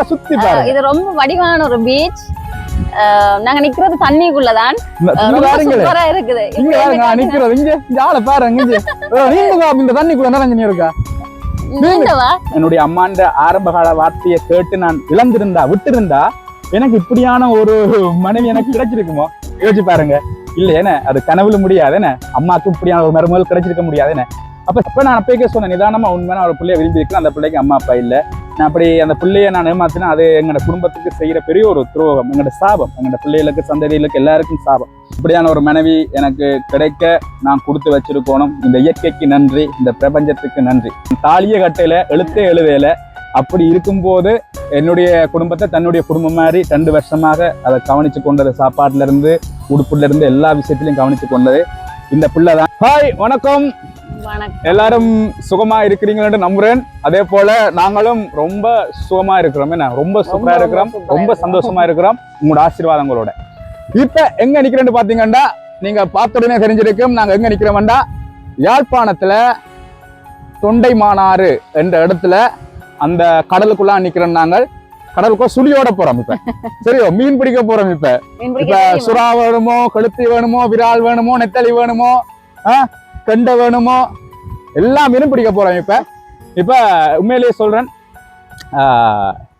ஃபுல்லா சுத்தி பாருங்க. இது ரொம்ப வடிவான ஒரு பீச் நாங்க நிக்கிறது தண்ணிக்குள்ளதான். சூப்பரா இருக்குது. இங்க நான் நிக்கிறது. இங்க ஆளை பாருங்க இங்க. நீங்க இந்த தண்ணிக்குள்ள நிறைஞ்சு இருக்கா? என்னுடைய அம்மாண்ட ஆரம்பகால வார்த்தையை கேட்டு நான் இழந்திருந்தா விட்டிருந்தா எனக்கு இப்படியான ஒரு மனைவி எனக்கு கிடைச்சிருக்குமோ? யோசிச்சு பாருங்க. இல்ல என்ன அது கனவுல முடியாது என்ன அம்மாக்கு இப்படியான ஒரு மருமகள் கிடைச்சிருக்க முடியாது என்ன அப்ப அப்ப நான் அப்பயே சொன்னேன் நிதானமா உண்மையான ஒரு பிள்ளைய விரும்பி அந்த பிள்ளைக்கு அம்மா அப்பா இல்ல. நான் அப்படி அந்த பிள்ளைய நான் ஏமாத்தினா அது எங்களோட குடும்பத்துக்கு செய்யற பெரிய ஒரு துரோகம் எங்களோட சாபம் எங்களோட பிள்ளைகளுக்கு சந்ததிகளுக்கு எல்லாருக்கும் சாபம். இப்படியான ஒரு மனைவி எனக்கு கிடைக்க நான் கொடுத்து வச்சிருக்கணும். இந்த இயற்கைக்கு நன்றி இந்த பிரபஞ்சத்துக்கு நன்றி. தாலிய கட்டையில எழுத்தே எழுதையில அப்படி இருக்கும்போது என்னுடைய குடும்பத்தை தன்னுடைய குடும்பம் மாதிரி ரெண்டு வருஷமாக அதை கவனிச்சு கொண்டது சாப்பாட்டுல இருந்து உடுப்புல இருந்து எல்லா விஷயத்திலையும் கவனிச்சு கொண்டது. இந்த பிள்ளை தான் ஹாய் வணக்கம். எல்லாரும் சுகமா இருக்கிறீங்கன்னு நம்புறேன். அதே போல நாங்களும் ரொம்ப சுகமா இருக்கிறோம். என்ன? ரொம்ப சூப்பரா இருக்கிறோம். ரொம்ப. சந்தோஷமா இருக்கிறோம். உங்களோட ஆசீர்வாதங்களோட. இப்ப எங்க நிக்கிறேன்னு பாத்தீங்கன்னா நீங்க பார்த்த உடனே தெரிஞ்சிருக்கும் நாங்க எங்க நிக்கிறோம்டா யாழ்ப்பாணத்துல தொண்டை மானாறு என்ற இடத்துல அந்த கடலுக்குள்ள நிக்கிறோம் நாங்கள். கடலுக்குள்ள சுழியோட போறோம் இப்ப. சரியோ? மீன் பிடிக்க போறோம் இப்ப. இப்ப? சுறா வேணுமோ கழுத்தி வேணுமோ விரால் வேணுமோ நெத்தலி வேணுமோ ஆ, கெண்டை வேணுமோ? எல்லாம் மீனும் பிடிக்க போறோம் இப்ப. இப்ப உண்மையிலேயே சொல்றேன். ஆ,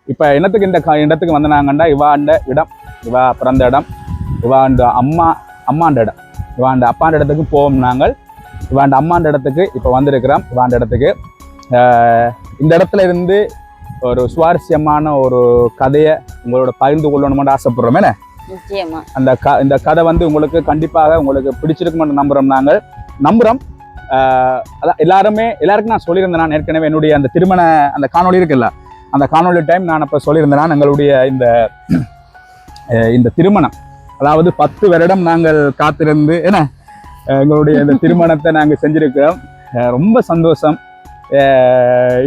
இப்ப என்னத்துக்கு இந்த இடத்துக்கு வந்தாங்கண்டா இவாண்ட இடம் இவா பிறந்த இடம் இவாண்ட அம்மா அம்மாண்ட இடம். இவாண்ட அப்பாண்ட இடத்துக்கு போவோம் நாங்கள். இவாண்ட அம்மாண்ட இடத்துக்கு இப்ப வந்திருக்கிறோம். இவாண்ட இடத்துக்கு. இந்த இடத்துல இருந்து ஒரு சுவாரஸ்யமான ஒரு கதையை உங்களோட பகிர்ந்து கொள்ளணும்னு ஆசைப்படுறோம் என்ன? அந்த க இந்த கதை வந்து உங்களுக்கு கண்டிப்பாக உங்களுக்கு பிடிச்சிருக்குமென்று நம்புறோம் நாங்கள். நம்புகிறோம் அதான் எல்லாருமே எல்லாருக்கும் நான் சொல்லியிருந்தேன் நான் ஏற்கனவே என்னுடைய அந்த திருமண அந்த காணொளி இருக்குல்ல அந்த காணொளி டைம் நான் அப்போ சொல்லியிருந்தேன் எங்களுடைய இந்த இந்த திருமணம். அதாவது பத்து வருடம் நாங்கள் காத்திருந்து என்ன எங்களுடைய இந்த திருமணத்தை நாங்கள் செஞ்சுருக்கிறோம். ரொம்ப சந்தோஷம்.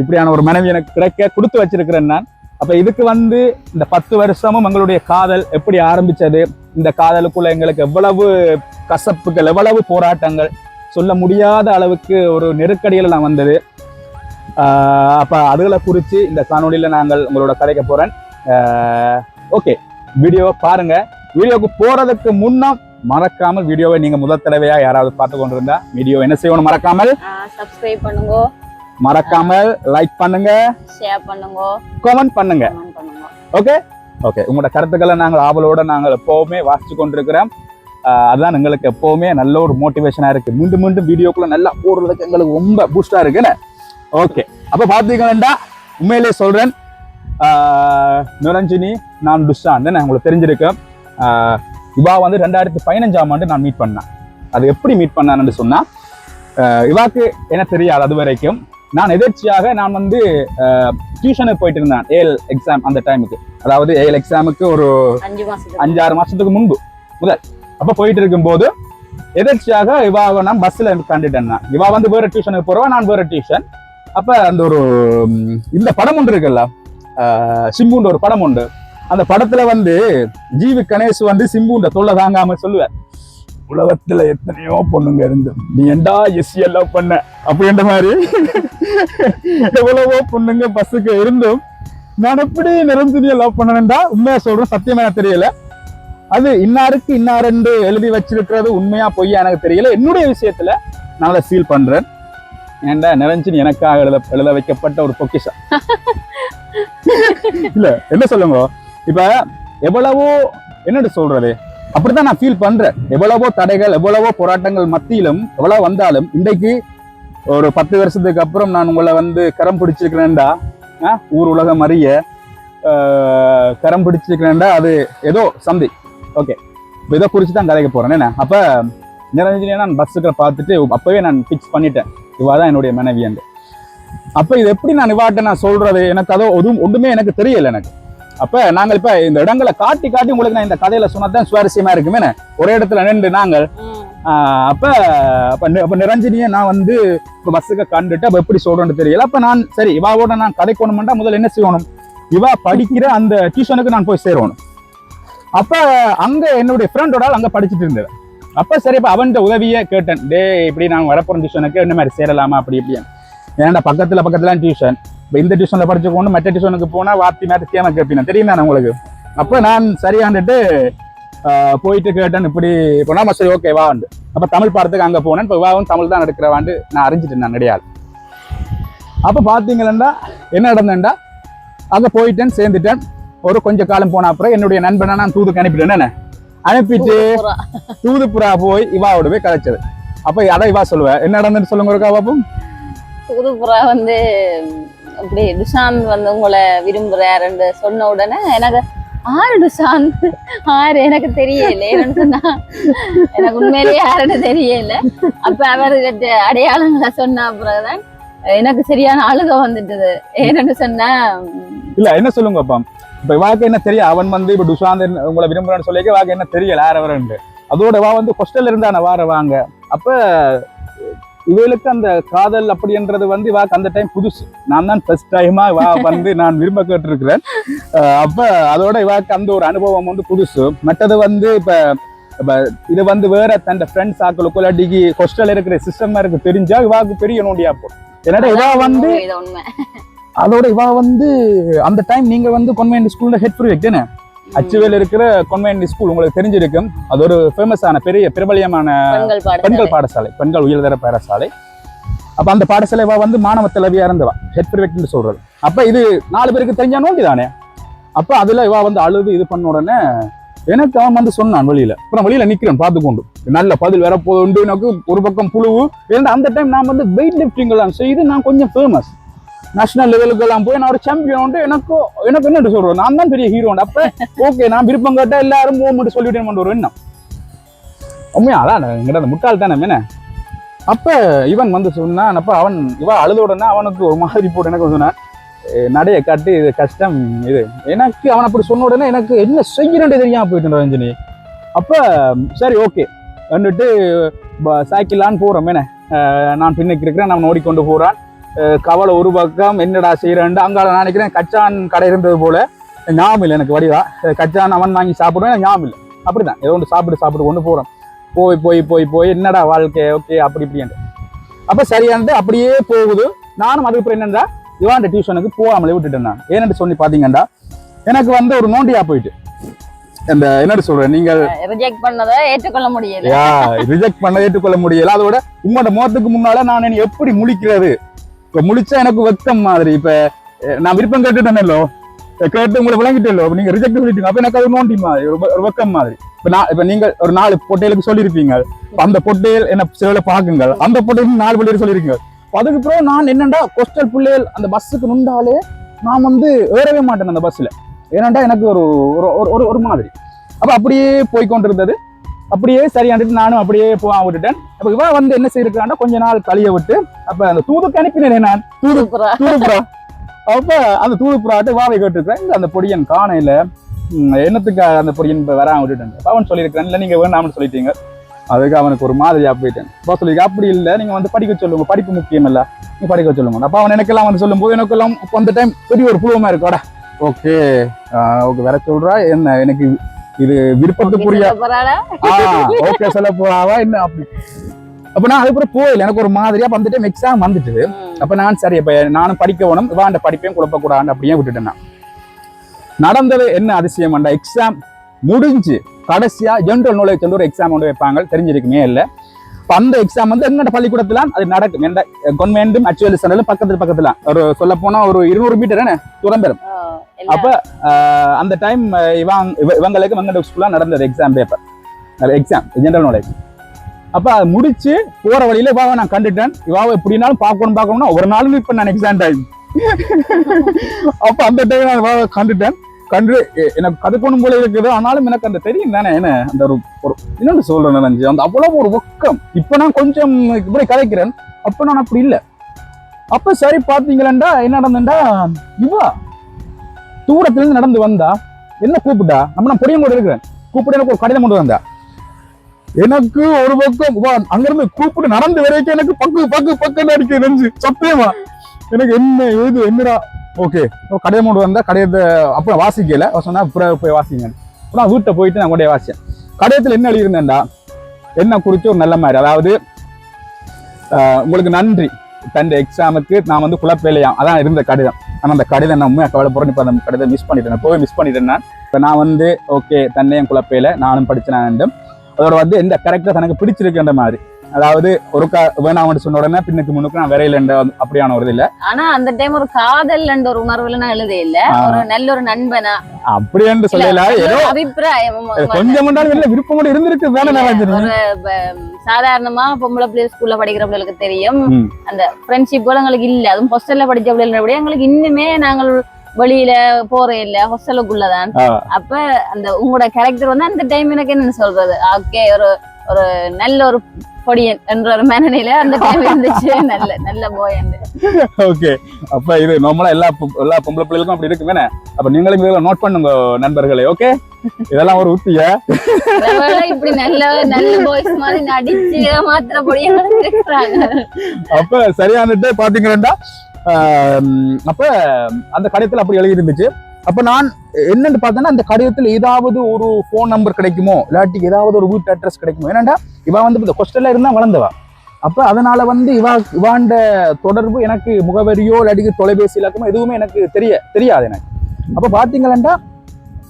இப்படியான ஒரு மனைவி எனக்கு கிடைக்க கொடுத்து வச்சிருக்கிறேன் நான். அப்போ இதுக்கு வந்து இந்த பத்து வருஷமும் எங்களுடைய காதல் எப்படி ஆரம்பிச்சது? இந்த காதலுக்குள்ள எங்களுக்கு எவ்வளவு கசப்புகள் எவ்வளவு போராட்டங்கள்? சொல்ல முடியாத அளவுக்கு ஒரு நெருக்கடியில் நான் வந்தது. அப்ப அதுகளை குறித்து இந்த காணொளியில நாங்கள் உங்களோட கதைக்க போறேன். ஓகே வீடியோவை பாருங்க. வீடியோவுக்கு போறதுக்கு முன்னம் மறக்காமல் வீடியோவை நீங்க முதல் தடவையா யாராவது பார்த்து கொண்டிருந்தா வீடியோ என்ன செய்யணும் மறக்காமல்? சப்ஸ்கிரைப் பண்ணுங்க. மறக்காமல் லைக் பண்ணுங்க. ஷேர் பண்ணுங்க. கமெண்ட் பண்ணுங்க. ஓகே ஓகே உங்களோட கருத்துக்களை நாங்கள் ஆவலோட நாங்கள் எப்போவுமே வாசிச்சு கொண்டிருக்கிறோம். அதுதான் எங்களுக்கு எப்போவுமே நல்ல ஒரு மோட்டிவேஷனா இருக்கு. மீண்டும் மீண்டும் வீடியோக்குள்ள நல்லா போடுறதுக்கு எங்களுக்கு ரொம்ப பூஸ்டா இருக்குன்னு ஓகே அப்ப பாத்தீங்கன்னா உண்மையிலேயே சொல்றேன். ஆஹ் நிரஞ்சினி நான் துஷான் தானே உங்களுக்கு தெரிஞ்சிருக்கேன் இவா வந்து ரெண்டாயிரத்தி பதினஞ்சாம் ஆண்டு நான் மீட் பண்ணேன் அது எப்படி மீட் பண்ணான்னு சொன்னா ஆஹ் இவாக்கு என்ன தெரியாது அது வரைக்கும். நான் எதிர்ச்சியாக நான் வந்து டியூஷனுக்கு போயிட்டு இருந்தேன். ஏஎல் எக்ஸாம் அந்த டைமுக்கு அதாவது ஏஎல் எக்ஸாமுக்கு ஒரு அஞ்சு அஞ்சாறு மாசத்துக்கு முன்பு. முதல். அப்போ போயிட்டு இருக்கும்போது எதிர்ச்சியாக இவாவை நான் பஸ்ஸில் கண்டுட்டேன் நான் இவா வந்து வேறு டியூஷனுக்கு போகிறவா நான் வேறு டியூஷன் அப்ப அந்த ஒரு இந்த படம் ஒன்று இருக்குல்ல சிம்புன்ற ஒரு படம் உண்டு. அந்த படத்துல வந்து ஜீவி கணேஷ் வந்து சிம்புன்ற தொல்லை தாங்காம சொல்லுவார். உலகத்துல எத்தனையோ பொண்ணுங்க இருந்து நீ எண்டா எஸ்சி எல்லாம் பண்ண? அப்படின்ற மாதிரி. எவ்வளவோ பொண்ணுங்க பஸ்ஸுக்கு இருந்தும் நான் எப்படி நிரஞ்சனியை லவ் பண்ணணும்டா? உண்மையா சொல்றேன் சத்தியமா தெரியல. அது இன்னாருக்கு இன்னாரென்று எழுதி வச்சிருக்கிறது உண்மையா பொய்யா எனக்கு தெரியல. என்னுடைய விஷயத்துல நான் அதை ஃபீல் பண்றேன். ஏன்டா நிரஞ்சன் எனக்காக எழுத எழுத வைக்கப்பட்ட ஒரு பொக்கிஷம். இல்ல என்ன சொல்லுங்க? இப்ப எவ்வளவோ என்னட்டு சொல்றது? அப்படித்தான் நான் ஃபீல் பண்றேன். எவ்வளவோ தடைகள் எவ்வளவோ போராட்டங்கள் மத்தியிலும் எவ்வளவு வந்தாலும் இன்றைக்கு ஒரு பத்து வருஷத்துக்கு அப்புறம் நான் உங்களை வந்து கரம் பிடிச்சிருக்கிறேன்டா. ஊர் உலகம் அறிய கரம் பிடிச்சிருக்கிறேன்டா. அது ஏதோ சந்தி ஓகே இப்போ இதை குறித்து தான் கதைக்க போறேன். என்ன? அப்ப நிரஞ்சனியை நான் பஸ்ஸுக்கு பார்த்துட்டு அப்பவே நான் ஃபிக்ஸ் பண்ணிட்டேன். இவா தான் என்னுடைய மனைவி என்று. அப்ப இது எப்படி நான் இவாட்ட நான் சொல்றது? எனக்கு அதோ ஒதுவும் ஒன்றுமே எனக்கு தெரியல எனக்கு. அப்ப நாங்கள் இப்ப இந்த இடங்களை காட்டி காட்டி உங்களுக்கு நான் இந்த கதையில சொன்னதான் சுவாரஸ்யமா இருக்குமே. என்ன? ஒரே இடத்துல நின்று நாங்கள் அப்ப அப்ப அப்ப நிரஞ்சனியை நான் வந்து இப்ப பஸ்ஸுக்கு கண்டுட்டு அப்ப எப்படி சொல்றேன்னு தெரியல. அப்ப நான் சரி இவாவோட நான் கதைக்கணும்னா முதல்ல என்ன செய்யணும்? இவா படிக்கிற அந்த டியூஷனுக்கு நான் போய் சேரணும். அப்போ அங்கே என்னுடைய ஃப்ரெண்டோட அங்கே படிச்சுட்டு இருந்தது அப்போ சரி இப்போ அவன் உதவியை கேட்டேன். டே இப்படி நான் வரப்போற டியூஷனுக்கு என்ன மாதிரி சேரலாமா அப்படி இப்படி ஏன்டா பக்கத்தில் பக்கத்துல டியூஷன் இப்போ இந்த டியூஷனில் படிச்சு போகணும் மற்ற டியூஷனுக்கு போனால் வார்த்தை மேட்டு சேமா கேட்பீங்க தெரியும் தானே உங்களுக்கு? அப்போ நான் சரியாண்டுட்டு போயிட்டு கேட்டேன் இப்படி போனால் சரி ஓகே வாண்டு அப்போ தமிழ் பாடத்துக்கு அங்கே போனேன். இப்போ வாவும் தமிழ் தான் நடக்கிறவாண்டு நான் அறிஞ்சிட்டேன் நான் கிடையாது அப்போ பார்த்தீங்களா என்ன நடந்தேன்டா அங்கே போயிட்டேன் சேர்ந்துட்டேன். ஒரு கொஞ்ச காலம் போன அப்புறம் என்னுடைய நண்பனை நான் தூதுக்கு அனுப்பிட்டேன். என்ன அனுப்பிட்டு. தூதுப்புறா போய் இவாவோட போய் கதைச்சது. அப்ப அதான் இவா சொல்லுவேன் என்ன நடந்துன்னு சொல்லுங்க இருக்கா பாப்போம். தூதுப்புறா வந்து இப்படி துஷாந்த் வந்து உங்களை விரும்புறாருன்னு சொன்ன உடனே எனக்கு ஆறு துஷாந்த் ஆறு எனக்கு தெரியல என்னன்னு சொன்னா எனக்கு உண்மையிலேயே யாருன்னு தெரியல அப்ப அவர் அடையாளங்களை சொன்ன பிறகுதான் எனக்கு சரியான அழுக வந்துட்டது. ஏன்னு சொன்னா இல்ல என்ன சொல்லுங்க அப்பா இப்ப இவாக்கு என்ன தெரியும் அவன் வந்து இப்ப துஷாந்த் உங்களை விரும்புறான்னு சொல்லிக்க இவாக்கு என்ன தெரியல அவருன்னு அதோட வா வந்து ஹாஸ்டல்ல இருந்தான வார வாங்க அப்ப இவளுக்கு அந்த காதல் அப்படின்றது வந்து இவாக்கு அந்த டைம் புதுசு. நான் தான் ஃபர்ஸ்ட் டைமா இவா வந்து நான் விரும்ப கேட்டிருக்கிறேன். அப்ப அதோட இவாக்கு அந்த ஒரு அனுபவம் வந்து புதுசு. மற்றது வந்து இப்ப இது வந்து வேற தன் ஃப்ரெண்ட்ஸ் ஆக்களுக்குள்ள டிகி ஹாஸ்டல் இருக்கிற சிஸ்டம் இருக்கு தெரிஞ்சா இவாக்கு பெரிய நோண்டியா போடும் என்னடா இவா வந்து அதோட இவா வந்து அந்த டைம் நீங்க வந்து கொன்வென்ட் ஸ்கூல்ல ஹெட் ப்ரொஜெக்ட் என்ன அச்சுவேல் இருக்கிற கொன்வென்ட் ஸ்கூல் உங்களுக்கு தெரிஞ்சிருக்கும். அது ஒரு ஃபேமஸான பெரிய பிரபலியமான பெண்கள் பாடசாலை. பெண்கள் உயர்தர பாடசாலை. அப்ப அந்த பாடசாலை இவ வந்து மாணவ தலைவியா இருந்தவா ஹெட் ப்ரொஜெக்ட்னு சொல்றது. அப்ப இது நாலு பேருக்கு தெரிஞ்சா நோண்டி தானே? அப்ப அதுல இவ வந்து அழுது இது பண்ண உடனே எனக்கு அவன் வந்து சொன்னான் வெளியில. அப்புறம் வெளியில நிக்கிறேன் பார்த்துக்கொண்டு. நல்ல பதில் வரப்போகுது எனக்கு ஒரு பக்கம் புழுவு. ஏன்னா அந்த டைம் நான் வந்து வெயிட் லிஃப்டிங் எல்லாம் செய்து நான் கொஞ்சம் ஃபேமஸ் நேஷனல் லெவலுக்கு எல்லாம் போய் நான் ஒரு சாம்பியன் எனக்கு எனக்கு என்ன சொல்றேன் நான் தான் பெரிய ஹீரோ அப்ப ஓகே நான் விருப்பம் கேட்டா எல்லாரும் மூவ்மெண்ட் சொல்லிவிட்டேன் ஒரு எண்ணம். உண்மையா? அதான் எங்கிட்ட அந்த முட்டாள் தானே என்ன? அப்ப இவன் வந்து சொன்னான் அப்ப அவன் இவன் அழுத உடனே அவனுக்கு ஒரு மாதிரி போட்டு எனக்கு சொன்னான் நடைய காட்டு இது கஷ்டம் இது. எனக்கு அவன் அப்படி சொன்ன உடனே எனக்கு என்ன செய்யணும்னு தெரியாம போயிட்டு ரஞ்சனி. அப்ப சரி ஓகே வந்துட்டு சைக்கிளான்னு போறோம் என்ன? நான் பின்னுக்கு இருக்கிறேன் நான் ஓடிக்கொண்டு போறான். கவலை ஒரு பக்கம் என்னடா செய்யறேன் அங்கால நான் நினைக்கிறேன் கச்சான் கடை இருந்தது போல ஞாபகம் இல்லை எனக்கு வடிவா. கச்சான் அவன் வாங்கி சாப்பிடுவேன் ஞாபகம் இல்லை. அப்படிதான் ஏதோ ஒன்று சாப்பிட்டு சாப்பிட்டு கொண்டு போறோம். போய் போய் போய் போய் என்னடா வாழ்க்கை? ஓகே அப்படி இப்படின்ட்டு. அப்ப சரியானது அப்படியே போகுது. நானும் அதுக்கப்புறம் என்னண்டா இவாண்ட டியூஷனுக்கு போகாமலே விட்டுட்டேன் நான். ஏன்னு சொல்லி பாத்தீங்கன்னா எனக்கு வந்து ஒரு நோண்டியா போயிட்டு. அந்த என்னன்னு சொல்றேன் நீங்கள் ரிஜெக்ட் பண்ணதை ஏற்றுக்கொள்ள முடியல. ரிஜெக்ட் பண்ண ஏற்றுக்கொள்ள முடியல. அதோட உங்களோட முகத்துக்கு முன்னால நான் என்னை எப்படி முழிக்கிறது? இப்ப முடிச்சா எனக்கு வெக்கம் மாதிரி. இப்ப நான் விருப்பம் கேட்டுட்டேனோ கேட்டு உங்களை விளங்கிட்டேலோ? நீங்க ரிஜெக்ட் பண்ணிட்டீங்க. அப்ப எனக்கு அது நோண்டி மாதிரி ஒரு வெக்கம் மாதிரி. இப்ப நான் இப்ப நீங்க ஒரு நாலு பொட்டையலுக்கு சொல்லியிருப்பீங்க. அந்த பொட்டையல் என்ன சில பாக்குங்க அந்த பொட்டையில் நாலு பிள்ளைகள் சொல்லியிருக்கீங்க. அதுக்கு பிறகு நான் என்னண்டா கொஸ்டல் பிள்ளைகள் அந்த பஸ்ஸுக்கு நுண்டாலே நான் வந்து ஏறவே மாட்டேன் அந்த பஸ்ல ஏன்னாண்டா எனக்கு ஒரு ஒரு- ஒரு ஒரு ஒரு மாதிரி. அப்ப அப்படியே போய்கொண்டிருந்தது அப்படியே சரியாண்டுட்டு நானும் அப்படியே போக விட்டுட்டேன் அப்ப இவ வந்து என்ன செய்யிருக்காண்டா கொஞ்ச நாள் கழிய விட்டு அப்ப அந்த தூதுக்கு அனுப்பினேன் நான் தூதுப்புறா. தூதுப்புறா. அப்ப அந்த தூதுப்புறாட்டு வாவை கேட்டிருக்கிறேன். இந்த அந்த பொடியன் காணையில என்னத்துக்கு அந்த பொடியன் இப்ப வராம விட்டுட்டேன். அவன் சொல்லியிருக்கிறேன் இல்ல நீங்க வேண்டாம்னு சொல்லிட்டீங்க. அதுக்கு அவனுக்கு ஒரு மாதிரியா போயிட்டேன். அப்ப சொல்லியிருக்க அப்படி இல்ல நீங்க வந்து படிக்க சொல்லுங்க. படிப்பு முக்கியம் இல்ல. நீங்க படிக்க சொல்லுங்க. அப்ப அவன் எனக்கெல்லாம் வந்து சொல்லும் போது எனக்கெல்லாம் அந்த டைம் பெரிய ஒரு புழுவமா இருக்கோட. ஓகே. ஓகே வேற சொல்றா என்ன எனக்கு இது விருப்பத்துக்குரிய ஓகே சொல்ல போறாவா என்ன அப்படி? அப்ப நான் அதுக்கப்புறம் போயில எனக்கு ஒரு மாதிரியா டைம் எக்ஸாம் வந்துட்டு அப்ப நான் சரி அப்ப நானும் படிக்க வேணும் இவாண்ட படிப்பையும் குழப்பக்கூடாது அப்படியே விட்டுட்டேன் நடந்தது என்ன அதிசயம் எக்ஸாம் முடிஞ்சு கடைசியா ஜென்ரல் நாலேஜ் ஒரு எக்ஸாம் ஒன்று வைப்பாங்க. தெரிஞ்சிருக்குமே இல்ல. அப்ப அந்த எக்ஸாம் வந்து எங்கட பள்ளிக்கூடத்துல அது நடக்கும். எந்த கொன்வெண்டும் அச்சுவலி சென்டர்ல பக்கத்துல பக்கத்துல. ஒரு சொல்ல போனா ஒரு இருநூறு மீட்டர் என்ன தூரம் பெறும். அப்ப அந்த டைம் இவங்க இவ- இவங்களுக்கு வெங்கட ஸ்கூல்ல நடந்தது exam paper exam general knowledge அப்ப அது முடிச்சு போற வழியில இவாவை நான் கண்டுட்டேன். இவாவை எப்படினாலும் பார்க்கணும் பார்க்கணும்னா ஒரு நாளும் இப்ப நான் எக்ஸாம் டைம் அப்ப அந்த டைம் நான் இவாவை கண்டுட்டேன். கண்டு எனக்கு எனக்கு கதுக்கணும் போல இருக்குது. ஆனாலும் எனக்கு அந்த தெரியும் தானே என்ன? அந்த ஒரு ஒரு இன்னொன்று சொல்றேன் நினைஞ்சு அந்த அவ்வளவு ஒரு ஒக்கம் இப்ப நான் கொஞ்சம் இப்படி கதைக்கிறேன் அப்ப நான் அப்படி இல்லை. அப்ப சரி பாத்தீங்களா என்ன நடந்தா இவா தூரத்துல இருந்து நடந்து வந்தா என்ன கூப்பிட்டா? நம்ம நான் பொடியும் கூட இருக்கிறேன் கூப்பிட்டு எனக்கு ஒரு கடிதம் கொண்டு வந்தா. எனக்கு ஒரு பக்கம் வா அங்கிருந்து கூப்பிட்டு நடந்து வரைக்கும் எனக்கு பக்கு பக்கு பக்குன்னு அடிக்க நெஞ்சு. சத்தியமா? எனக்கு என்ன ஏது என்னடா? ஓகே. கடிதம் மூடு வந்தால் கடிதத்தை அப்புறம் வாசிக்கல. சொன்னால் சொன்னா அப்புறம் போய் வாசிங்க. அப்புறம் வீட்டை போயிட்டு நான் கூட வாசிச்சேன். கடையத்தில் என்ன எழுதியிருந்தேன்டா? என்ன குறித்து ஒரு நல்ல மாதிரி. அதாவது உங்களுக்கு நன்றி. தண்டை எக்ஸாமுக்கு நான் வந்து குழப்பையிலையாம் அதான் இருந்த கடிதம். ஆனால் அந்த கடிதம் நான் உண்மையாக கவலைப்படுறேன் இப்போ அந்த கடிதம் மிஸ் பண்ணிட்டேன். போய் மிஸ் பண்ணிட்டேன் நான் இப்போ நான் வந்து ஓகே தன்னையும் குழப்பையில் நானும் படிச்சேன். வேண்டும் அதோட வந்து எந்த கரெக்டாக தனக்கு பிடிச்சிருக்கின்ற மாதிரி. அதாவது ஒரு கா வேணாம் சொன்ன உடனே பின்னுக்கு முன்னுக்கு நான் விரையில அப்படியான ஒரு இல்லை ஆனா அந்த டைம் ஒரு காதல் என்ற ஒரு உணர்வுல நான் எழுதே இல்ல. ஒரு நல்ல ஒரு நண்பனா. அப்படி என்று சொல்லல. ஏதோ அபிப்பிராயம். கொஞ்சம் இல்லை விருப்பம் கூட இருந்திருக்கு. வேலை ப- சாதாரணமா பொம்பளை பிள்ளை ஸ்கூல்ல படிக்கிற பிள்ளைகளுக்கு தெரியும். அந்த ஃப்ரெண்ட்ஷிப் கூட எங்களுக்கு இல்ல. அதுவும் ஹாஸ்டல்ல படிச்ச பிள்ளைகள எங்களுக்கு இன்னுமே நாங்கள் வெளியில போறே இல்ல. ஹாஸ்டலுக்குள்ளதான். அப்ப அந்த உங்களோட கேரக்டர் வந்து அந்த டைம் எனக்கு என்னன்னு சொல்றது? ஓகே ஒரு ஒரு நல்ல ஒரு பொடியன் என்ற ஒரு மனநிலை அந்த டைம் இருந்துச்சு. நல்ல நல்ல போய் ஓகே அப்ப இது நார்மலா எல்லா எல்லா பொம்பளை பிள்ளைகளுக்கும் அப்படி இருக்குமே அப்ப நீங்களும் இதெல்லாம் நோட் பண்ணுங்க நண்பர்களே ஓகே இதெல்லாம் ஒரு உத்தியா. இப்படி நல்ல நல்ல பாய்ஸ் மாதிரி நடிச்சு மாத்திர இருக்கிறாங்க அப்ப சரியானுட்டு பாத்தீங்கன்னா அப்ப அந்த கடிதத்துல அப்படி எழுதி இருந்துச்சு அப்போ நான் என்னன்னு பார்த்தேன்னா அந்த கடிதத்தில் ஏதாவது ஒரு ஃபோன் நம்பர் கிடைக்குமோ இல்லாட்டி ஏதாவது ஒரு வீட்டு அட்ரஸ் கிடைக்குமோ ஏன்னாண்டா இவா வந்து இந்த ஹாஸ்டல்ல இருந்தால் வளர்ந்தவா. அப்போ அதனால் வந்து இவா இவாண்ட தொடர்பு எனக்கு முகவரியோ இல்லாட்டி தொலைபேசி இலக்கமோ எதுவுமே எனக்கு தெரிய தெரியாது எனக்கு. அப்போ பாத்தீங்களா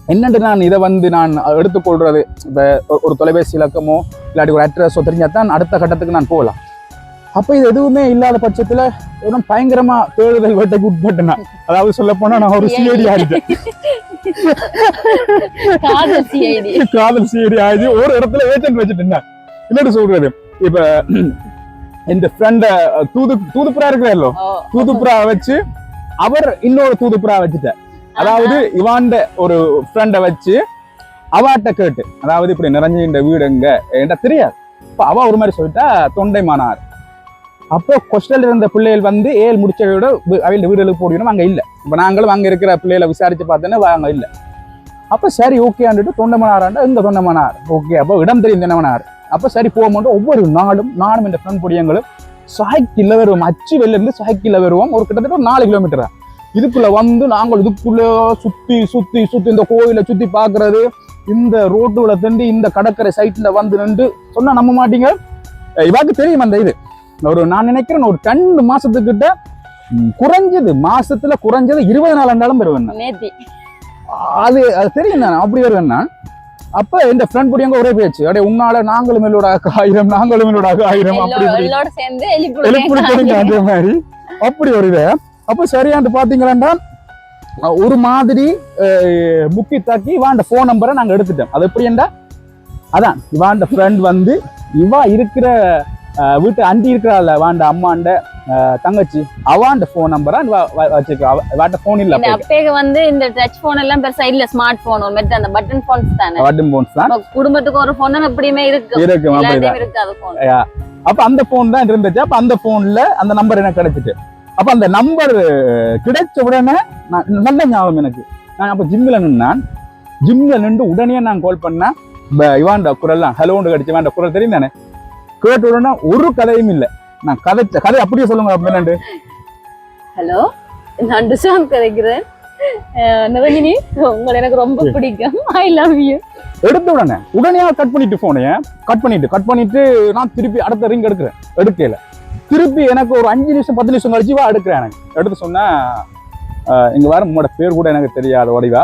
என்னென்று நான் இதை வந்து நான் எடுத்துக்கொள்றது? இப்போ ஒரு- தொலைபேசி இலக்கமோ இல்லாட்டி ஒரு அட்ரஸோ தெரிஞ்சால் தான் அடுத்த கட்டத்துக்கு நான் போகலாம். அப்ப இது எதுவுமே இல்லாத பட்சத்துல ஒரு பயங்கரமா தேடுதல் வேட்டைக்கு உட்பட்டேன். அதாவது சொல்ல போனா நான் ஒரு சிஐடி ஆயிட்டேன் காதல் சிஐடி ஆயிடுச்சு. ஒரு இடத்துல ஏஜென்ட் வச்சுட்டேன் நான். என்னட்டு சொல்றது? இப்ப இந்த ஃப்ரெண்ட தூது தூதுப்புறா இருக்கிறாரோ தூதுப்புறா வச்சு அவர் இன்னொரு தூதுப்புறா வச்சுட்டார் அதாவது இவாண்ட ஒரு ஃப்ரெண்ட வச்சு அவாட்ட கேட்டு அதாவது இப்படி நிறைஞ்ச இந்த வீடு எங்க? என்கிட்ட தெரியாது. இப்ப அவ ஒரு மாதிரி சொல்லிட்டா தொண்டைமானார் அப்போ கொஸ்டல் இருந்த பிள்ளைகள் வந்து ஏழு விட வீடு வீடுகளுக்கு போடணும் அங்கே இல்லை. இப்போ நாங்களும் அங்கே இருக்கிற பிள்ளைகளை விசாரித்து பார்த்தோன்னா அங்கே இல்லை. அப்போ சரி ஓகேன்ட்டு தொண்டைமனாராண்டா இந்த தொண்டமனார்? ஓகே அப்போ இடம் தெரியும் தொண்டைமனார் அப்போ சரி போகும்போது ஒவ்வொரு நாளும் நானும் இந்த ஃப்ரெண்ட் பொடியங்களும் சாய்க்கில் வருவோம். அச்சு வெளிலேருந்து சாய்க்கில் வருவோம். ஒரு கிட்டத்தட்ட ஒரு நாலு கிலோமீட்டரா இதுக்குள்ளே வந்து நாங்கள் இதுக்குள்ளே சுற்றி சுற்றி சுற்றி இந்த கோயிலை சுற்றி பார்க்குறது இந்த ரோட்டுகளை தண்டி இந்த கடற்கரை சைட்டில் வந்து நின்று சொன்னால் நம்ப மாட்டீங்க? இவாக்கு தெரியும் அந்த இது? ஒரு நான் நினைக்கிறேன் ஒரு ரெண்டு மாசத்துக்கிட்ட குறைஞ்சது மாசத்துல குறைஞ்சது இருபது நாள் ஆண்டாலும் பெறுவேன் அது அது தெரியும் நான் அப்படி வருவேன் நான். அப்ப இந்த ஃப்ரெண்ட் பொடியங்க ஒரே பேச்சு அடே உன்னால நாங்களும் மேலோட ஆயிரம் நாங்களும் மேலோட ஆயிரம் அப்படி எல்லோட இப்படி. எல்லோட சேர்ந்து எழுப்புடி தெரிஞ்ச எலிப்புடி அதே மாதிரி. அப்படி ஒரு இது. அப்ப சரியாண்டு பாத்தீங்கன்னா ஒரு மாதிரி முக்கி தாக்கி இவாண்ட ஃபோன் நம்பரை நாங்க எடுத்துட்டோம். அது எப்படின்னா அதான் இவாண்ட ஃப்ரெண்ட் வந்து இவா இருக்கிற வீட்டு அண்டி இருக்கிறாள் வாண்ட அம்மாண்ட தங்கச்சி அவாண்ட ஃபோன் நம்பரா வச்சிருக்கா. வாட்ட ஃபோன் இல்ல அப்பேக வந்து இந்த டச் போன் எல்லாம் பெருசா இல்ல ஸ்மார்ட் போன் ஒரு மெத்த அந்த பட்டன் போன்ஸ் தானே. வாட்டும் போன்ஸ் தான். குடும்பத்துக்கு ஒரு போன் தான் எப்படியுமே இருக்கு. அப்படிதான். இருக்கு அது போன் அப்ப அந்த போன் தான் இருந்துச்சு. அப்ப அந்த போன்ல அந்த நம்பர் எனக்கு கிடைச்சிட்டு அப்ப அந்த நம்பர் கிடைச்ச உடனே நல்ல ஞாபகம் எனக்கு. நான் அப்ப ஜிம்ல நின்னான். ஜிம்ல நின்று உடனே நான் கால் பண்ணேன். இவான்ட குரல்லாம் ஹலோண்டு கடிச்சு இவான்ட குரல் தெரியும் தானே? கேட்ட உடனே ஒரு கதையும் இல்லை. நான் கதைச்ச கதை அப்படியே சொல்லுங்க என்னண்டு? ஹலோ நான் டிசாம் கதைக்கிறேன். நவகினி உங்களை எனக்கு ரொம்ப பிடிக்கும். ஐ லவ் யூ எடுத்த உடனே உடனே கட் பண்ணிட்டு போனைய கட் பண்ணிட்டு கட் பண்ணிட்டு நான் திருப்பி அடுத்த ரிங் எடுக்கிறேன். எடுக்கல. திருப்பி எனக்கு ஒரு அஞ்சு நிமிஷம் பத்து நிமிஷம் கழிச்சு வா எடுக்கிறேன் எனக்கு. எடுத்து சொன்னா இங்க வர உங்களோட பேர் கூட எனக்கு தெரியாத வடிவா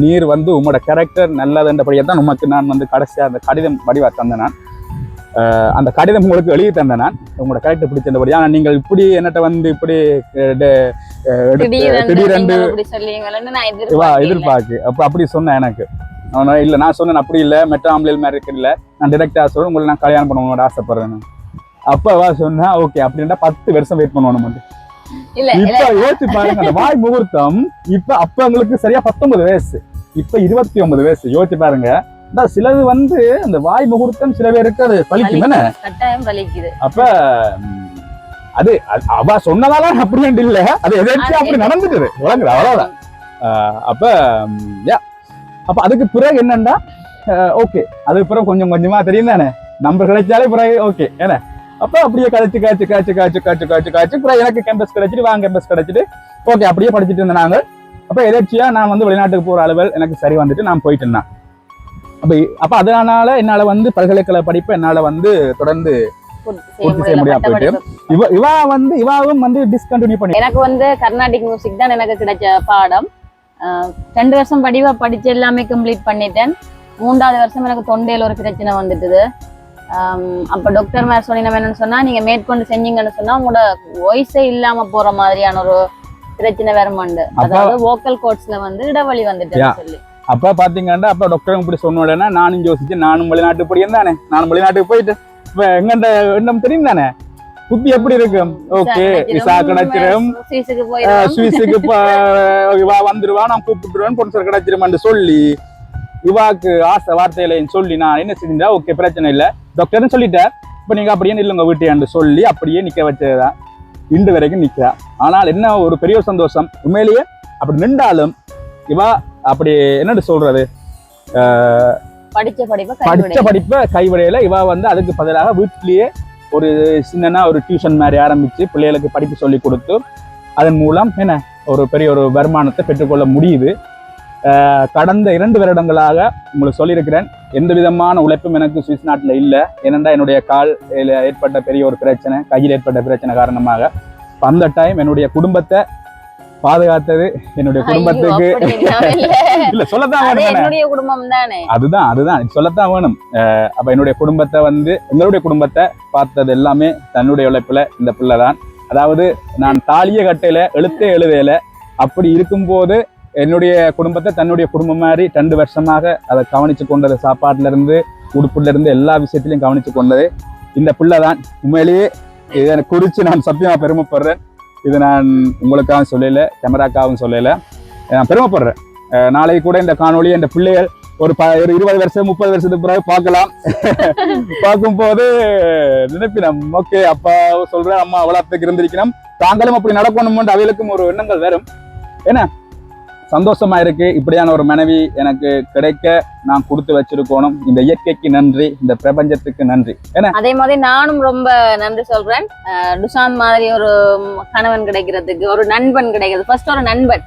நீர் வந்து உங்களோட கேரக்டர் நல்லதுன்றபடியே தான் உமக்கு நான் வந்து கடைசியா அந்த கடிதம் வடிவா தந்தேன் நான். அந்த கடிதம் உங்களுக்கு எழுதி தந்தேன் நான். உங்களோட கேரக்டர் பிடிச்சிருந்தபடி ஆனால் நீங்கள் இப்படி என்னட்ட வந்து இப்படி திடீரென்று எதிர்பார்க்கு. அப்ப அப்படி சொன்னேன் எனக்கு. அவன இல்ல நான் சொன்னேன் அப்படி இல்ல. மெட்ரோ ஆம்பளைல் மாதிரி இருக்கு இல்ல. நான் டிரெக்டா சொல்றேன் உங்களை நான் கல்யாணம் பண்ணணும்னு ஆசைப்படுறேன் நான். அப்ப வா சொன்னா ஓகே. அப்படின்னா பத்து வருஷம் வெயிட் பண்ணணும் நம்ம. இப்ப யோசிச்சு பாருங்க அந்த வாய் முகூர்த்தம் இப்ப அப்ப எங்களுக்கு சரியா பத்தொன்பது வயசு. இப்ப இருபத்தி ஒன்பது வயசு. யோசிச்சு பாருங்க. இந்த சிலது வந்து அந்த வாய் முகூர்த்தம் சில பேருக்கு அது பழிக்கும் என்ன? கட்டாயம் வலிக்குது அப்ப அது அவ சொன்னதால அப்படி இல்ல. அது எதாச்சும் அப்படி நடந்துட்டு விளங்குது அவ்வளவுதான். அப்ப யா. அப்ப அதுக்கு பிறகு என்னன்னா ஓகே. அதுக்கு பிறகு கொஞ்சம் கொஞ்சமா தெரியும் தானே? நம்பர் கிடைச்சாலே பிறகு ஓகே என்ன? அப்ப அப்படியே கழிச்சு காய்ச்சி காய்ச்சி காய்ச்சி காய்ச்சி காய்ச்சி காய்ச்சி பிறகு எனக்கு கேம்பஸ் கிடைச்சிட்டு வாங்க கேம்பஸ் கிடைச்சிட்டு ஓகே அப்படியே படிச்சுட்டு இருந்தேன் நாங்கள் அப்ப எதாச்சியா நான் வந்து வெளிநாட்டுக்கு போற அளவில் எனக்கு சரி வந்துட்டு நான் போயிட்டு இருந்தேன். அப்ப அப்ப அதனால என்னால வந்து பல்கலைக்கழக படிப்பை என்னால வந்து தொடர்ந்து பூர்த்தி செய்ய முடியாம போயிட்டு. இவ இவா வந்து இவாவும் வந்து டிஸ்கண்டினியூ பண்ணி எனக்கு வந்து கர்நாடிக் மியூசிக் தான் எனக்கு கிடைச்ச பாடம். ரெண்டு வருஷம் படிவா படிச்சு எல்லாமே கம்ப்ளீட் பண்ணிட்டேன். மூன்றாவது வருஷம் எனக்கு தொண்டையில ஒரு பிரச்சனை வந்துட்டுது. அப்ப டாக்டர் மேர் சொன்னின என்னன்னு சொன்னா நீங்க மேற்கொண்டு செஞ்சீங்கன்னு சொன்னா உங்களோட வாய்ஸே இல்லாம போற மாதிரியான ஒரு பிரச்சனை வருமாண்டு அதாவது வோக்கல் கோட்ஸ்ல வந்து இடவழி வந்துட்டு. சொல்லி. அப்ப பாத்தீங்கன்னா அப்ப டாக்டர் இப்படி சொன்ன உடனே நானும் யோசிச்சு நானும் வெளிநாட்டு படியும் தானே நானும் வெளிநாட்டுக்கு போயிட்டு இப்ப எங்கண்ட எண்ணம் தெரியும் தானே? புத்தி எப்படி இருக்கும்? ஓகே விசா கிடைச்சிரும் சுவிஸுக்கு இவா வந்துருவா நான் கூப்பிட்டுருவேன் பொன்சர் கிடைச்சிருமான்னு சொல்லி இவாக்கு ஆசை வார்த்தையிலையும் சொல்லி நான் என்ன செஞ்சா ஓகே பிரச்சனை இல்ல. டாக்டர்னு சொல்லிட்டேன் இப்ப நீங்க அப்படியே நில்லுங்க வீட்டையாண்டு சொல்லி அப்படியே நிக்க வச்சதுதான். இன்று வரைக்கும் நிக்கிறா. ஆனால் என்ன ஒரு பெரிய சந்தோஷம் உண்மையிலேயே அப்படி நின்றாலும் இவா அப்படி என்னன்னு சொல்றது? படிச்ச படிப்பை படிச்ச படிப்பை கைவிடையில இவ வந்து அதுக்கு பதிலாக வீட்டிலேயே ஒரு சின்னனா ஒரு டியூஷன் மாதிரி ஆரம்பிச்சு பிள்ளைகளுக்கு படிப்பு சொல்லி கொடுத்து அதன் மூலம் என்ன ஒரு பெரிய ஒரு வருமானத்தை பெற்றுக்கொள்ள முடியுது. கடந்த இரண்டு வருடங்களாக உங்களுக்கு சொல்லியிருக்கிறேன். எந்த விதமான உழைப்பும் எனக்கு சுவிஸ் நாட்டில் இல்லை. ஏனென்றா என்னுடைய கால் ஏற்பட்ட பெரிய ஒரு பிரச்சனை கையில் ஏற்பட்ட பிரச்சனை காரணமாக. அந்த டைம் என்னுடைய குடும்பத்தை பாதுகாத்தது என்னுடைய குடும்பத்துக்கு. இல்ல. சொல்லத்தான் வேணும் குடும்பம் தானே? அதுதான் அதுதான். சொல்லத்தான் வேணும். அப்ப என்னுடைய குடும்பத்தை வந்து எங்களுடைய குடும்பத்தை பார்த்தது எல்லாமே தன்னுடைய உழைப்புல இந்த பிள்ளை தான் அதாவது நான் தாலிய கட்டையில எழுத்தே எழுதையில அப்படி இருக்கும்போது என்னுடைய குடும்பத்தை தன்னுடைய குடும்பம் மாதிரி ரெண்டு வருஷமாக அதை கவனிச்சு கொண்டது சாப்பாட்டுல இருந்து உடுப்புல இருந்து எல்லா விஷயத்திலையும் கவனிச்சு கொண்டது. இந்த பிள்ளை தான் உண்மையிலேயே இதை குறித்து நான் சத்தியமா பெருமைப்படுறேன். இது நான் உங்களுக்காக சொல்லல கேமராக்காகவும் சொல்லல. நான் பெருமைப்படுறேன். நாளைக்கு கூட இந்த காணொலி இந்த பிள்ளைகள் ஒரு ப ஒரு இருபது வருஷம் முப்பது வருஷத்துக்கு பிறகு பார்க்கலாம். பார்க்கும்போது நினைப்பினம். ஓகே அப்பா சொல்ற அம்மா அவ்வளோ இருந்திருக்கணும். தாங்களும் அப்படி நடக்கணும்னு அவைகளுக்கும் ஒரு எண்ணங்கள் வரும். என்ன? சந்தோஷமா இருக்கு. இப்படியான ஒரு மனைவி எனக்கு கிடைக்க நான் கொடுத்து வச்சிருக்கணும். இந்த இயற்கைக்கு நன்றி இந்த பிரபஞ்சத்துக்கு நன்றி. அதே மாதிரி நானும் ரொம்ப நன்றி சொல்றேன். டுசாந்த் டுஷான் மாதிரி ஒரு கணவன் கிடைக்கிறதுக்கு ஒரு நண்பன் கிடைக்கிறது. ஃபர்ஸ்ட் ஒரு நண்பன்.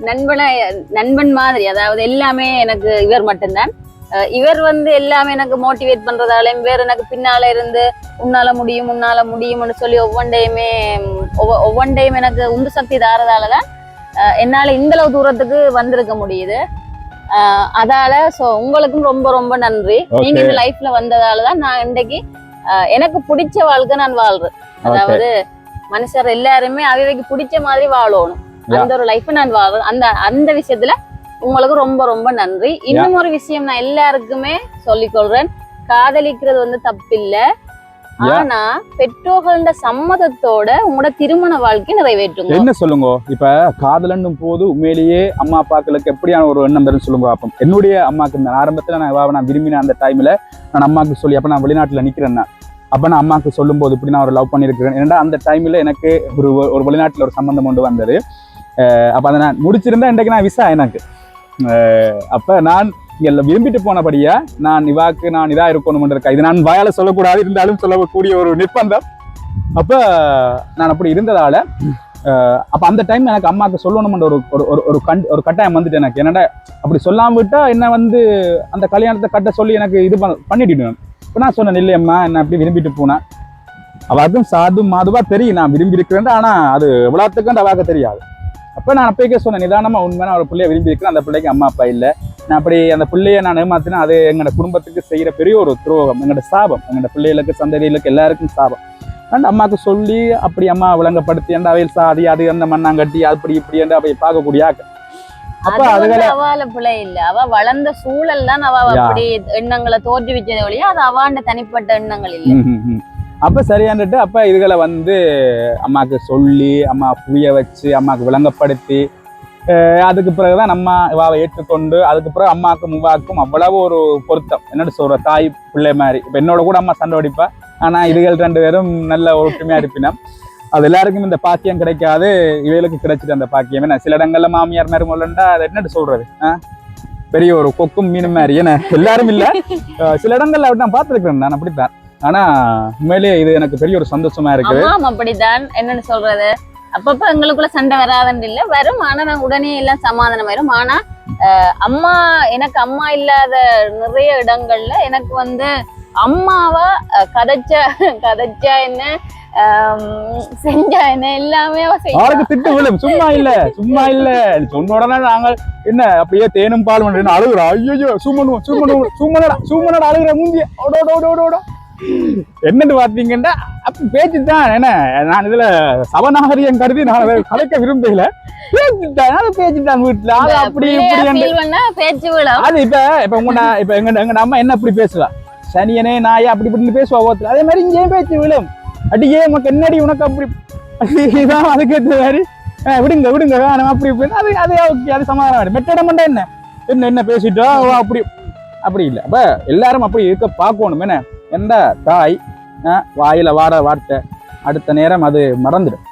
நண்பனை நண்பன் மாதிரி அதாவது எல்லாமே எனக்கு இவர் மட்டும்தான். இவர் வந்து எல்லாமே எனக்கு மோட்டிவேட் பண்றதாலையும் வேற எனக்கு பின்னால இருந்து உன்னால முடியும் உன்னால முடியும்னு சொல்லி ஒவ்வொன்றையுமே ஒவ்வொ- ஒவ்வொன்றையும் எனக்கு உந்து சக்தி தாரதால தான் என்னால இந்த அளவு தூரத்துக்கு வந்திருக்க முடியுது. அதால சோ உங்களுக்கும் ரொம்ப ரொம்ப நன்றி. நீங்க இந்த லைஃப்ல வந்ததால தான் நான் இன்றைக்கு எனக்கு பிடிச்ச வாழ்க்கை நான் வாழ்றேன். அதாவது மனுஷர் எல்லாருமே அவைக்கு பிடிச்ச மாதிரி வாழணும். அந்த ஒரு லைஃப் நான் வாழ்றேன். அந்த அந்த விஷயத்துல உங்களுக்கு ரொம்ப ரொம்ப நன்றி. இன்னும் ஒரு விஷயம் நான் எல்லாருக்குமே சொல்லிக் கொள்றேன் காதலிக்கிறது வந்து தப்பில்ல. ஆனா பெற்றோர்களோட சம்மதத்தோட உங்களோட திருமண வாழ்க்கை நிறைவேற்றுங்க. என்ன சொல்லுங்க? இப்ப காதலன்னும் போது உண்மையிலேயே அம்மா அப்பாக்களுக்கு எப்படியான ஒரு எண்ணம் வரும்னு சொல்லுங்க பார்ப்போம் என்னுடைய அம்மாக்கு இந்த ஆரம்பத்துல நான் இவாவை நான் விரும்பின அந்த டைம்ல நான் அம்மாக்கு சொல்லி அப்ப நான் வெளிநாட்டுல நிக்கிறேன்னா. அப்ப நான் அம்மாக்கு சொல்லும்போது இப்படி நான் ஒரு லவ் பண்ணியிருக்கிறேன். ஏன்னா அந்த டைம்ல எனக்கு ஒரு ஒரு வெளிநாட்டுல ஒரு சம்பந்தம் கொண்டு வந்தது. அஹ் அப்ப அதை நான் முடிச்சிருந்தா இன்றைக்கு நான் விசா எனக்கு. அப்ப நான் இங்க விரும்பிட்டு போனபடியா நான் இவாக்கு நான் இதாக இருக்கணும் இருக்கேன் இது நான் வாயால சொல்லக்கூடாது இருந்தாலும் சொல்லக்கூடிய ஒரு நிர்பந்தம். அப்போ நான் அப்படி இருந்ததால் அப்போ அந்த டைம் எனக்கு அம்மாவுக்கு சொல்லணும்ன்ற ஒரு ஒரு ஒரு ஒரு கண் ஒரு கட்டாயம் வந்துட்டு எனக்கு. என்னடா அப்படி சொல்லாமல் விட்டால் என்ன வந்து அந்த கல்யாணத்தை கட்ட சொல்லி எனக்கு இது பண்ண பண்ணிட்டு இப்போ நான் சொன்னேன் இல்லையம்மா என்ன அப்படி விரும்பிட்டு போனேன் அவருக்கும் சாது மாதுவா தெரியும் நான் விரும்பி இருக்கிறேன் ஆனால் அது எவ்வளோத்துக்கு அவாக்க தெரியாது. அப்போ நான் அப்பயே சொன்னேன் நிதானமாக உண்மையான ஒரு பிள்ளைய விரும்பி இருக்கிறேன் அந்த பிள்ளைக்கு அம்மா அப்பா இல்லை. நான் அப்படி அந்த பிள்ளைய நான் ஏமாத்தினா அது எங்களோட குடும்பத்துக்கு செய்யற பெரிய ஒரு துரோகம் எங்களோட சாபம் எங்களோட பிள்ளைகளுக்கு சந்ததிகளுக்கு எல்லாருக்கும் சாபம் அண்ட் அம்மாவுக்கு சொல்லி அப்படி அம்மா விளங்கப்படுத்தி அந்த அவையில் சாதி அது அந்த மண்ணாங்கட்டி அப்படி இப்படி என்று அவை பார்க்கக்கூடிய ஆக்கள். அப்ப அது அதுகளை வந்து அவால பிள்ளை இல்ல அவ வளர்ந்த சூழல் தான் அவ. அப்படி எண்ணங்களை தோற்றுவிச்சதை ஒழிய அது அவாண்ட தனிப்பட்ட எண்ணங்கள் இல்ல. அப்ப சரியாண்டுட்டு அப்ப இதுகளை வந்து அம்மாக்கு சொல்லி அம்மா புரிய வச்சு அம்மாக்கு விளங்கப்படுத்தி அதுக்கு பிறகு தான் நம்ம இவாவை ஏற்றுக்கொண்டு அதுக்கு பிறகு அம்மாக்கும் உவாக்கும் அவ்வளவு ஒரு பொருத்தம். என்னட்டு சொல்கிற தாய் பிள்ளை மாதிரி. இப்போ என்னோட கூட அம்மா சண்டை அடிப்பா ஆனா இதுகள் ரெண்டு பேரும் நல்ல ஒற்றுமையா இருப்பினம். அது எல்லாருக்கும் இந்த பாக்கியம் கிடைக்காது. இவைகளுக்கு கிடைச்சிட்டு அந்த பாக்கியம். என்ன சில இடங்கள்ல மாமியார் மருமலண்டா அது என்னட்டு சொல்றது? ஆ? பெரிய ஒரு கொக்கும் மீனும் மாதிரி. ஏன்னா எல்லாரும் இல்ல. சில இடங்கள்ல அப்படி நான் பார்த்துருக்கிறேன். நான் அப்படித்தான். ஆனா உண்மையிலேயே இது எனக்கு பெரிய ஒரு சந்தோஷமா இருக்குது. அப்படித்தான். என்னன்னு சொல்றது? அப்பப்ப எங்களுக்குள்ள சண்டை வராதுன்னு இல்ல. வரும். ஆனா நான் உடனே எல்லாம் சமாதானம் வரும் ஆனா அஹ், அம்மா எனக்கு அம்மா இல்லாத நிறைய இடங்கள்ல எனக்கு வந்து அம்மாவா அஹ், கதைச்ச கதைச்சா என்ன செஞ்சா என்ன எல்லாமே அவளுக்கு திட்டு விழும் சும்மா இல்ல. சும்மா இல்ல. சொன்ன உடனே நாங்கள் என்ன அப்படியே தேனும் பால் பண்ணு அழுகுறோம் ஐயோ சூமனும் சூமனும் சூமனடா சூமனடா அழுகுற மூஞ்சி என்னன்னு பாத்தீங்கன்னா அப்ப பேச்சு தான் என்ன நான் இதுல சவநாகரியம் கருதி நான் அதை கலைக்க விரும்பல பேச்சுட்டான் பேச்சுட்டான் வீட்டுல. அது அப்படி இப்படி அது இப்ப இப்ப உங்க இப்ப எங்க எங்க அம்மா என்ன இப்படி பேசுவா? சனியனே நாயே அப்படி இப்படின்னு பேசுவா ஓத்துல அதே மாதிரி இங்கேயும் பேச்சு விழும். அடியே உனக்கு என்னடி உனக்கு அப்படி இதான் அதுக்கு ஏத்த மாதிரி. "அஹ், விடுங்க விடுங்க வேணாம் அப்படி அது அது ஓகே அது சமாதானம் மெட்டடம் பண்ண என்ன? என்ன என்ன பேசிட்டோ? ஓ, அப்படி அப்படி இல்லை. அப்ப எல்லாரும் அப்படி இருக்க பார்க்கணும். என்ன? எந்த தாய் வாயில வாட வார்த்தை. அடுத்த நேரம் அது மறந்துடும்.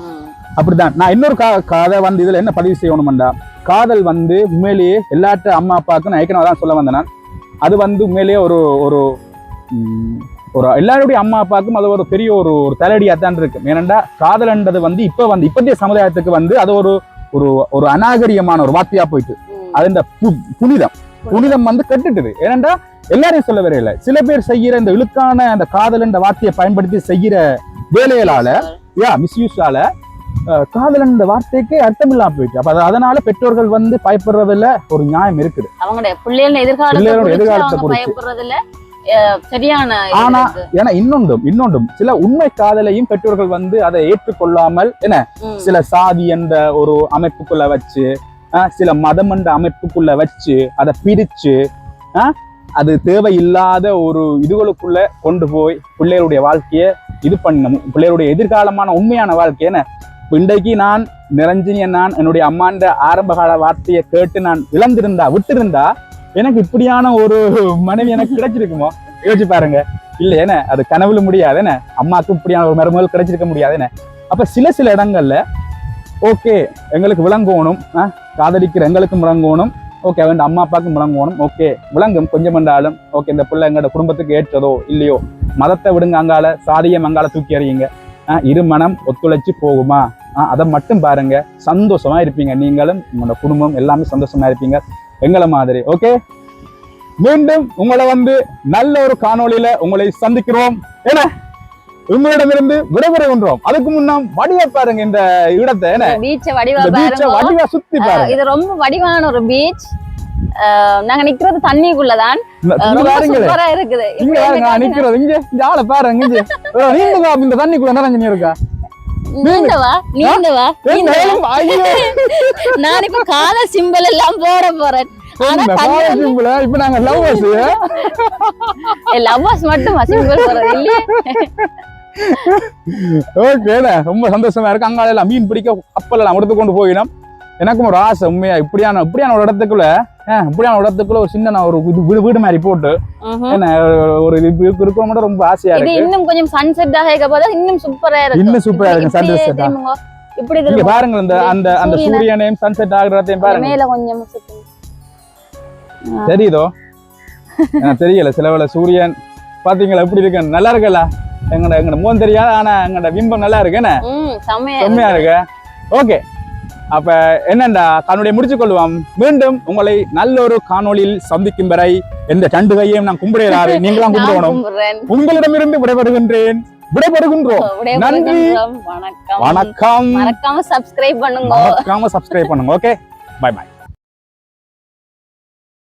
ம். அப்படிதான் நான் இன்னொரு கா கதை வந்து இதுல என்ன பதிவு செய்யணும்டா காதல் வந்து உண்மையிலேயே எல்லாட்ட அம்மா அப்பாவுக்கும் நான் ஏற்கனவே தான் சொல்ல வந்தேன் நான். அது வந்து உண்மையிலேயே ஒரு ஒரு ஒரு எல்லாருடைய அம்மா அப்பாவுக்கும் அது ஒரு பெரிய ஒரு ஒரு தலையடியாக தான் இருக்கு. ஏனெண்டா காதல்ன்றது வந்து இப்போ வந்து இப்போதைய சமுதாயத்துக்கு வந்து அது ஒரு ஒரு ஒரு அநாகரிகமான ஒரு வார்த்தையா போயிட்டு. அது இந்த புனிதம். புனிதம் வந்து கெட்டுட்டுது ஏனெண்டா எல்லாரையும் சொல்ல வரையில சில பேர் செய்யற இந்த இழுக்கான அந்த காதல் என்ற வார்த்தையை பயன்படுத்தி செய்கிற வேலைகளால யா மிஸ்யூஸால காதலன் இந்த வார்த்தைக்கு அர்த்தம் இல்லாம போயிட்டு அப்ப அது- அதனால பெற்றோர்கள் வந்து பயப்படுறதுல ஒரு நியாயம் இருக்குது பிள்ளைகளோட எதிர்காலத்தை. பயப்படுறதுல சரியான ஆனா. ஏன்னா இன்னொன்றும் இன்னொன்றும் சில உண்மை காதலையும் பெற்றோர்கள் வந்து அதை ஏற்றுக்கொள்ளாமல் என்ன. சில சாதி என்ற ஒரு அமைப்புக்குள்ள வச்சு சில மதம் என்ற அமைப்புக்குள்ள வச்சு அதை பிரிச்சு அது தேவையில்லாத ஒரு இதுகளுக்குள்ள கொண்டு போய் பிள்ளைகளுடைய வாழ்க்கையை இது பண்ணணும். பிள்ளைகளுடைய எதிர்காலமான உண்மையான வாழ்க்கை என்ன? இன்றைக்கு நான் நிரஞ்சனிய நான் என்னுடைய அம்மாண்ட ஆரம்பகால வார்த்தையை கேட்டு நான் இழந்திருந்தா விட்டிருந்தா எனக்கு இப்படியான ஒரு மனைவி எனக்கு கிடைச்சிருக்குமோ? யோசிச்சு பாருங்க. இல்ல என்ன? அது கனவுல முடியாது என்ன? அம்மாவுக்கு இப்படியான ஒரு மருமகள் கிடைச்சிருக்க முடியாது என்ன? அப்ப சில சில இடங்கள்ல ஓகே எங்களுக்கு விளங்கணும். ஆ, காதலிக்கிற எங்களுக்கும் விளங்கணும். ஓகே அவன் அம்மா அப்பாவுக்கும் விளங்கணும். ஓகே விளங்கும் கொஞ்சம் என்றாலும் ஓகே இந்த பிள்ளை எங்களோட குடும்பத்துக்கு ஏற்றதோ இல்லையோ? மதத்தை விடுங்க அங்கால சாதியம் அங்கால தூக்கி அறியுங்க ஆ, இரு மனம் ஒத்துழைச்சு போகுமா? ஆ, அதை மட்டும் பாருங்க. சந்தோஷமா இருப்பீங்க. நீங்களும் உங்களோட குடும்பம் எல்லாமே சந்தோஷமா இருப்பீங்க. எங்களை மாதிரி ஓகே? மீண்டும் உங்களை வந்து நல்ல ஒரு காணொளியில உங்களை சந்திக்கிறோம். என்ன? உங்களிடமிருந்து விடைபெறுகின்றோம் அதுக்கு முன்னாம் வடிவ பாருங்க இந்த இடத்தை. பீச்ச வடிவா வடிவா சுத்தி பாருங்க. இது ரொம்ப வடிவான ஒரு பீச் நாங்க நிக்கிறது தண்ணிக்குள்ளதான். சூப்பரா இருக்குது. இங்க பாருங்க நிக்கிறது. இங்க இந்த ஆளை பாருங்க இங்க. அப்ப இந்த தண்ணிக்குள்ள நிறைஞ்சு இருக்கா? நீந்தவா நீந்தவா ஐயோ. நான் இப்ப கால சிம்பிள் எல்லாம் போட போறேன். இப்ப நாங்க லவ்வர்ஸ் லவ்வர்ஸ் மட்டும் சிம்பிள் போறது இல்லையே. ஓகேண்ணே ரொம்ப சந்தோஷமா இருக்கு அங்கால எல்லாம் மீன் பிடிக்க கப்பல் எல்லாம் எடுத்து கொண்டு போயிடும் எனக்கும் ஒரு ஆசை உண்மையா இப்படியான இப்படியான ஒரு இடத்துக்குள்ள இப்படியான ஒரு இடத்துக்குள்ள ஒரு சின்ன ஒரு வீடு வீடு மாதிரி போட்டு. என்ன ஒரு இருக்கிற மட்டும் ரொம்ப ஆசையா இருக்கு இன்னும் கொஞ்சம் சன்செட் ஆக இன்னும் சூப்பரா இருக்கு இன்னும் சூப்பரா இருக்கு. திரும்புங்க. இப்படி திரும்புங்க. பாருங்க இந்த அந்த அந்த சூரியனை- சூரியனையும் சன்செட் ஆகுறதையும் பாருங்க மேல கொஞ்சம். தெரியுதோ தெரியல சில வேளை சூரியன் பாத்தீங்களா? எப்படி இருக்கு? நல்லா இருக்குல்ல எங்கட எங்கட முகம் தெரியாது ஆனா எங்கட பிம்பம் நல்லா இருக்கு. என்ன? ம் செம்மையா இருக்கு. ஓகே. அப்ப என்னண்டா? காணொலியை முடிச்சு கொள்வோம். மீண்டும் உங்களை நல்ல ஒரு காணொளியில் சந்திக்கும் வரை எந்த சண்டு கையையும் நான் கும்பிடுகிறாரு நீங்களாம் கும்பிடணும். உங்களிடமிருந்து விடைபெறுகின்றேன். விடைபெறுகின்றோம். நன்றி. வணக்கம். வணக்கம். மறக்காம சப்ஸ்கிரைப் பண்ணுங்க. மறக்காம சப்ஸ்கிரைப் பண்ணுங்க. ஓகே. By by